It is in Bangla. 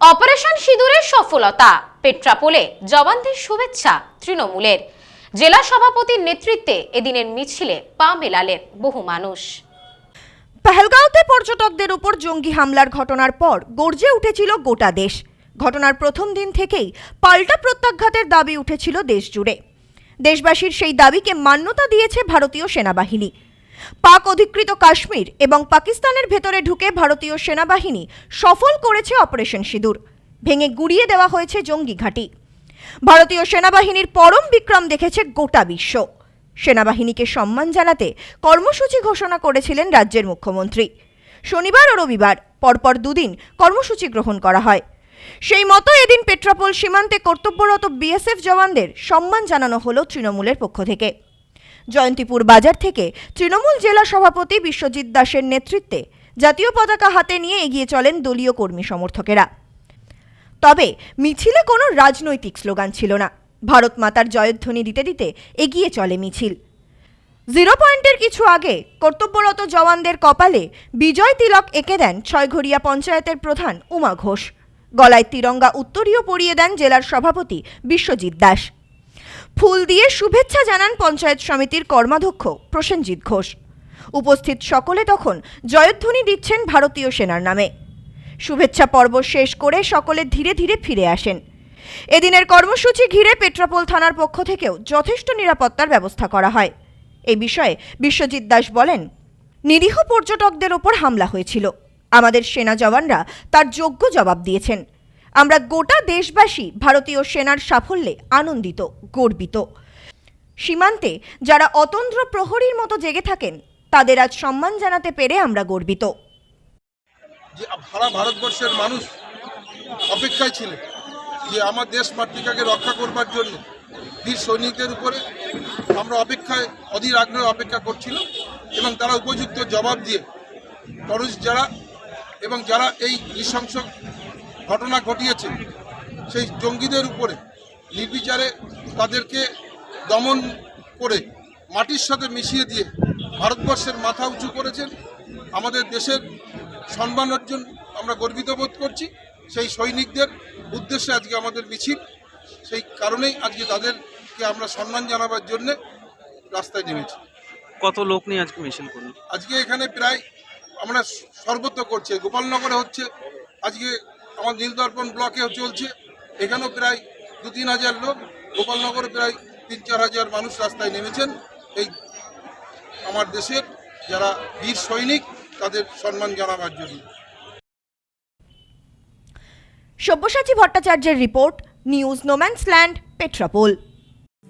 অপারেশন সিঁদুরের সফলতা, পেট্রাপোলে জবানদের শুভেচ্ছা তৃণমূলের। জেলা সভাপতির নেতৃত্বে এদিনের মিছিলে পা মেলালেন বহু মানুষ। পেহেলগাঁওতে পর্যটকদের উপর জঙ্গি হামলার ঘটনার পর গর্জে উঠেছিল গোটা দেশ। ঘটনার প্রথম দিন থেকেই পাল্টা প্রত্যাঘাতের দাবি উঠেছিল দেশ জুড়ে দেশবাসীর সেই দাবিকে মান্যতা দিয়েছে ভারতীয় সেনাবাহিনী। পাক অধিকৃত কাশ্মীর এবং পাকিস্তানের ভেতরে ঢুকে ভারতীয় সেনাবাহিনী সফল করেছে অপারেশন সিঁদুর। ভেঙে গুড়িয়ে দেওয়া হয়েছে জঙ্গি ঘাঁটি। ভারতীয় সেনাবাহিনীর পরম বিক্রম দেখেছে গোটা বিশ্ব। সেনাবাহিনীকে সম্মান জানাতে কর্মসূচি ঘোষণা করেছিলেন রাজ্যের মুখ্যমন্ত্রী। শনিবার ও রবিবার পরপর দুদিন কর্মসূচি গ্রহণ করা হয়। সেই মতো এদিন পেট্রাপোল সীমান্তে কর্তব্যরত বিএসএফ জওয়ানদের সম্মান জানানো হলো তৃণমূলের পক্ষ থেকে। জয়ন্তীপুর বাজার থেকে তৃণমূল জেলা সভাপতি বিশ্বজিৎ দাসের নেতৃত্বে জাতীয় পতাকা হাতে নিয়ে এগিয়ে চলেন দলীয় কর্মী সমর্থকেরা। তবে মিছিলে কোনো রাজনৈতিক স্লোগান ছিল না। ভারত মাতার জয়ধ্বনি দিতে দিতে এগিয়ে চলে মিছিল। জিরো পয়েন্টের কিছু আগে কর্তব্যরত জওয়ানদের কপালে বিজয় তিলক এঁকে দেন ছয়ঘরিয়া পঞ্চায়েতের প্রধান উমা ঘোষ। গলায় তিরঙ্গা উত্তরীয় পরিয়ে দেন জেলার সভাপতি বিশ্বজিৎ দাস। ফুল দিয়ে শুভেচ্ছা জানান পঞ্চায়েত সমিতির কর্মাধ্যক্ষ প্রসেনজিৎ ঘোষ। উপস্থিত সকলে তখন জয়ধ্বনি দিচ্ছেন ভারতীয় সেনার নামে। শুভেচ্ছা পর্ব শেষ করে সকলে ধীরে ধীরে ফিরে আসেন। এদিনের কর্মসূচি ঘিরে পেট্রাপোল থানার পক্ষ থেকেও যথেষ্ট নিরাপত্তার ব্যবস্থা করা হয়। এই বিষয়ে বিশ্বজিৎ দাস বলেন, নিরীহ পর্যটকদের ওপর হামলা হয়েছিল। আমাদের সেনা জওয়ানরা তার যোগ্য জবাব দিয়েছেন। আমরা গোটা দেশবাসী ভারতীয় সেনার সাফল্যে আনন্দিত, গর্বিত। সীমান্তে যারা অতন্দ্র প্রহরীর মতো জেগে থাকেন, তাদের আজ সম্মান জানাতে পেরে আমরা গর্বিত। সারা ভারতবর্ষের মানুষ অপেক্ষায় ছিলেন যে আমার দেশ মাতৃকাকে রক্ষা করবার জন্য বীর সৈনিকদের উপরে আমরা অপেক্ষায়, অধীর আগ্রহে অপেক্ষা করছিলাম এবং তারা উপযুক্ত জবাব দিয়ে টরুস যারা এবং যারা এই নৃশংস ঘটনা ঘটিয়েছে সেই জঙ্গিদের উপরে নির্বিচারে তাদেরকে দমন করে মাটির সাথে মিশিয়ে দিয়ে ভারতবর্ষের মাথা উঁচু করেছেন। আমাদের দেশের সম্মান অর্জন আমরা গর্বিত বোধ করছি। সেই সৈনিকদের উদ্দেশ্যে আজকে আমাদের মিছিল সেই কারণেই আজকে তাদেরকে আমরা সম্মান জানাবার জন্যে রাস্তায় নেমেছি। কত লোক নিয়ে আজকে মিছিল করলেন? আজকে এখানে প্রায় আমরা সর্বত্র করছে গোপালনগরে হচ্ছে আজকে আমার নীলদর্পণ ব্লকেও চলছে। এখানেও প্রায় দু তিন হাজার লোক, গোপালনগরে প্রায় তিন চার হাজার মানুষ রাস্তায় নেমেছেন। এই আমার দেশের যারা বীর সৈনিক, তাদের সম্মান জানাবার জন্য। সব্যসাচী ভট্টাচার্যের report, news no man's land Petrapole.